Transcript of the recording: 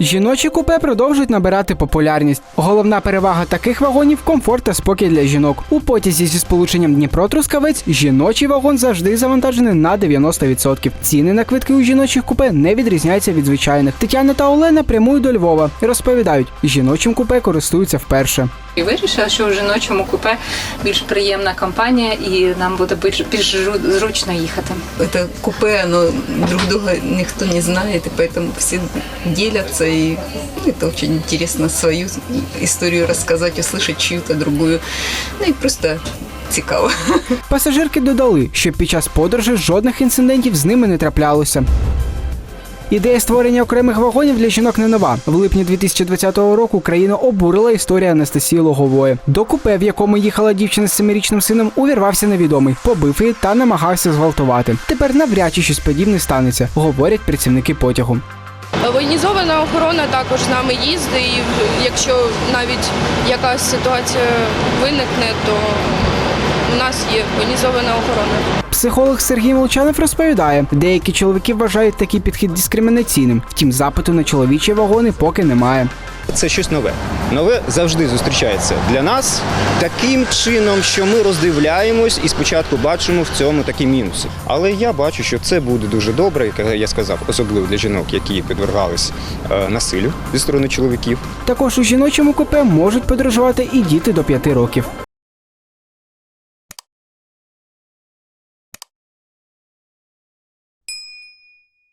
Жіночі купе продовжують набирати популярність. Головна перевага таких вагонів комфорт та спокій для жінок. У потязі зі сполученням Дніпро-Трускавець жіночий вагон завжди завантажений на 90%. Ціни на квитки у жіночих купе не відрізняються від звичайних. Тетяна та Олена прямують до Львова розповідають, жіночим купе користуються вперше І вирішила, що в жіночому купе більш приємна компанія і нам буде більш, більш жру- зручно їхати. Это купе, оно друг друга никто не знает, и поэтому все делятся, и ну, это очень интересно свою историю рассказать, услышать чью-то другую. Ну и просто цікаво. Пасажирки додали, що під час подорожі жодних інцидентів з ними не траплялося. Ідея створення окремих вагонів для жінок не нова. В липні 2020 року країну обурила історія Анастасії Логової. До купе, в якому їхала дівчина з семирічним сином, увірвався невідомий, побив її та намагався зґвалтувати. Тепер навряд чи щось подібне станеться, говорять працівники потягу. Воєнізована охорона також з нами їздить, і якщо навіть якась ситуація виникне, то у нас є воєнізована охорона. Психолог Сергій Молчанов розповідає, деякі чоловіки вважають такий підхід дискримінаційним. Втім, запиту на чоловічі вагони поки немає. Це щось нове. Нове завжди зустрічається для нас таким чином, що ми роздивляємось і спочатку бачимо в цьому такі мінуси. Але я бачу, що це буде дуже добре, як я сказав, особливо для жінок, які підвергались е, насиллю зі сторони чоловіків. Також у жіночому купе можуть подорожувати і діти до 5 років.